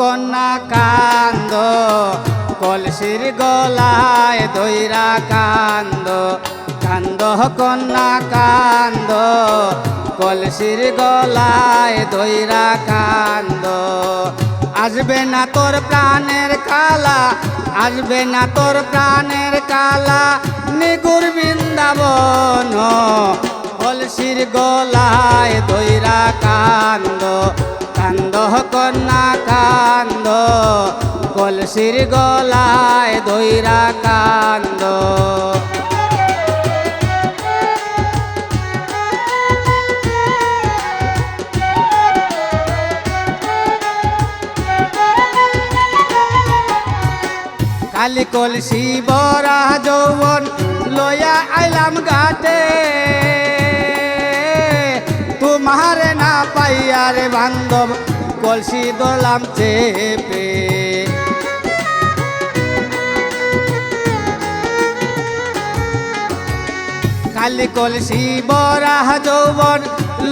কন্যা কান্দ, কলসির গলায় দইরা কান্দ। কান্দ কন্যা কান্দ, কলসির গলায় দইরা কান্দ। আসবে না তোর প্রাণের কালা, আসবে না তোর প্রাণের কালা নিগুর বৃন্দাবন, কলসির গলায় কন্যা কান্দ কলসির গলায় দইরা কান্দ কালি কলসি বরা যৌবন লয়া আইলাম ঘাটে। তোমার না পাইয়ারে বান্ধব কলসি দলাম চেপে। কালি কলসি বরা যৌবন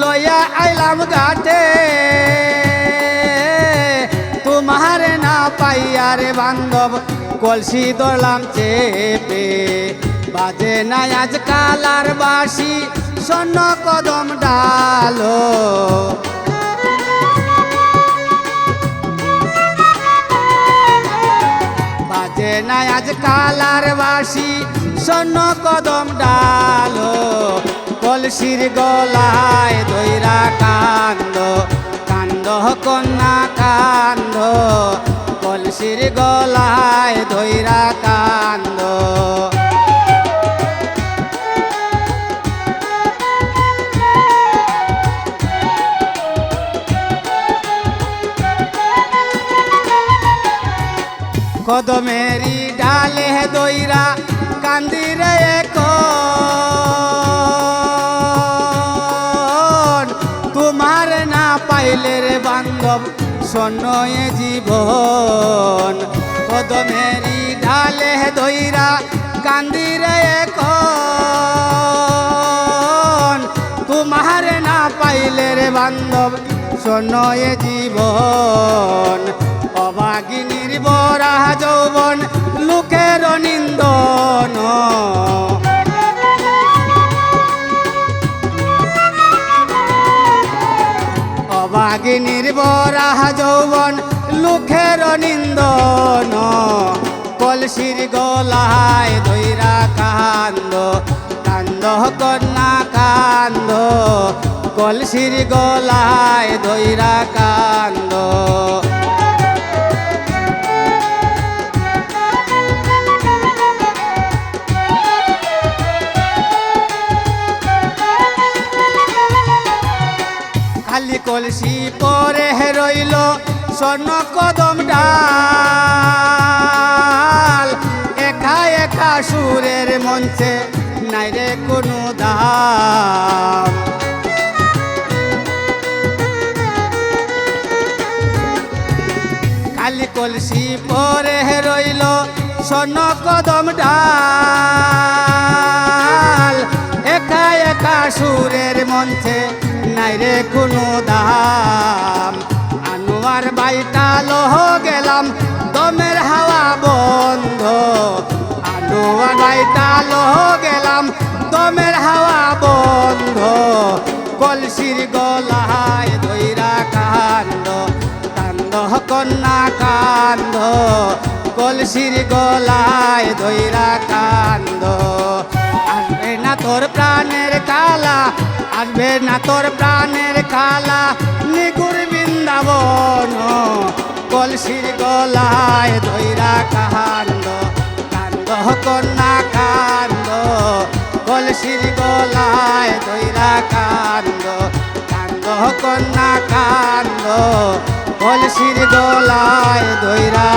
লয়া আইলাম ঘাটে। তোমার না পাইয়ারে বান্ধব, কলসি দলাম চেপে। বাজে না আজ কালার বাসি স্বর্ণ কদম ডালো। না আজ কালার বাসি সন্ন কদম ডালো কলসির গলায় দইরা কান্দ কান্দ কন্যা, কান্দ কলসির গলায় দইরা কান্দ। কদমেরি ডালে দইরা কান্দিরে এখন। তোমার না পাইলে রে বান্ধব স্বর্ণয়ে জীবন। কদমেরি ডালে দইরা কান্দিরে এখন। তোমার না পাইলে রে বান্ধব স্বর্ণয়ে জীবন। অবাগিনীর বরা যৌবন, লোকের নিন্দন। অবাগিনীর বরা যৌবন, লোকের নিন্দন। কলসির গলায় দইরা কান্দ কান্দ কন্যা কান্দ, কলসির গলায় দইরা কান্দ। খালি কলসি পরে রইল স্বর্ণ কদম ডাল। একা একা সুরের মঞ্চে নাই রে কোনো দাম। খালি কলসি পরে রইল স্বর্ণ কদম ডাল। একা একা সুরের মঞ্চে নাই রে কোনো দাম। আনোয়ার বাইটা লহ গেলাম, দমের হাওয়া বন্ধ। আনোয়ার বাইটা লহ গেলাম, দমের হাওয়া বন্ধ। কলসির গলায় দইরা কান্দ কান্দ কন্যা কান্দ কলসির গলায় দইরা কান্দ না তোর প্রাণের কালা আসবে না তোর প্রাণের কালা নিগুর বৃন্দাবন, কলসির গলায় দইরা কান্দ কান্দ কন্যা কান্দ কলসির গলায় দইরা কান্দ কান্দ কন্যা কান্দ কলসির গলায় দইরা